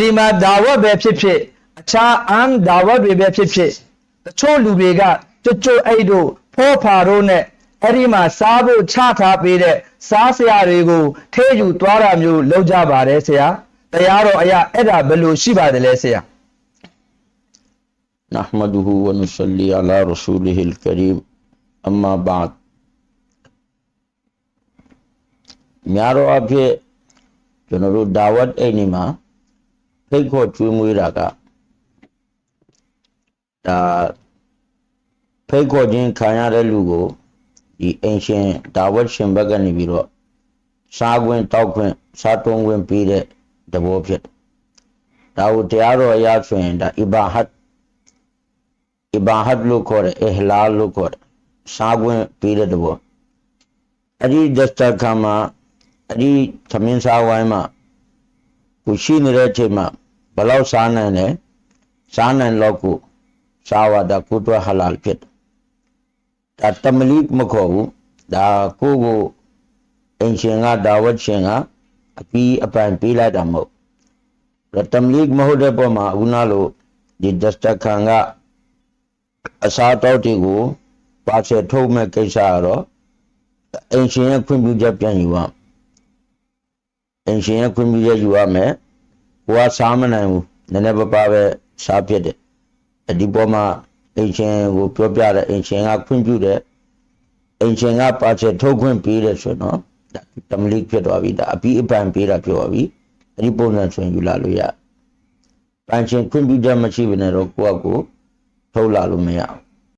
လီမာဒါဝတ်ပဲဖြစ်ဖြစ်အခြားအမ်ဒါဝတ်တွေပဲဖြစ်ဖြစ်တချို့လူတွေကကြွကြွအိတ်တို့ဖောဖာတို့နဲ့အဲ့ဒီမှာစားဖို့ချထားပေးတဲ့စားစရာတွေကိုထဲယူသွားတာမျိုးလုပ်ကြပါတယ်ဆရာတရားတော်အရာအဲ့ဒါဘယ်လိုရှိပါတယ်လဲဆရာ نحمده ونصلي على رسوله الكريم أما بعد များတော့အဖြစ်ကျွန်တော်တို့ဒါဝတ်အိမ်နေမှာ ဖိတ်ခေါ်ကျွေးမွေးတာကဒါဖိတ်ခေါ်ခြင်းခံရတဲ့လူကိုဒီအိမ်ရှင်ဒါဝတ်ရှင်ဘက်ကနေပြီးတော့စားခွင့်တောက်ခွင့်စားတုံးခွင့်ပေးတဲ့သဘောဖြစ်တယ်ဒါကိုတရားတော်အရဆိုရင်ဒါအီဘာဟတ်အဘာဟတ်လို့ခေါ်တယ်အဟလာလို့ခေါ်တယ်စားခွင့်ပေးတဲ့တဘောအဲ့ဒီဒစတခါမှာအဲ့ဒီသမင်းစားဝိုင်းမှာကိုရှိနေတဲ့အချိန်မှာ ဘယ်လောက်စားနိုင်လဲစားနိုင်တော့ကိုစားဝတာကိုတော့ဟလာလ်ဖြစ်တယ်ဒါတမလိမခေါ်ဘူးဒါကိုကိုအင်ရှင်ကဒါဝတ်ရှင်ကအပြီးအပိုင်ပေးလိုက်တာမဟုတ်ဒါတမလိမဟုတ်တဲ့ပုံမှာအခုနလိုဒီဒစတခါကအစားတောက်တွေကိုပါချေထုတ်မဲ့ကိစ္စကတော့အင်ရှင်ရဲ့ခွင့်ပြုချက်ပြန်ယူရမယ်အင်ရှင်ရဲ့ခွင့်ပြုချက်ယူရမယ် ဘဝစားမနိုင်ဘူးနည်းနည်းပါးပါးပဲစားဖြစ်တယ်အဒီပေါ်မှာအင်ရှင်ကိုပြောပြတဲ့အင်ရှင်ကခွင့်ပြုတယ်အင်ရှင်ကပါချေထုတ်ခွင့်ပေးတယ်ဆိုတော့ဒါတမလိဖြစ်သွားပြီဒါအပြီးအပန်ပေးတာပြောပါပြီအဲ့ဒီပုံစံဆိုရင်ယူလာလို့ရပန်ချင်းခွင့်ပြုချက်မရှိဘဲနဲ့တော့ကိုယ့်အကိုထုတ်လာလို့မရဘူး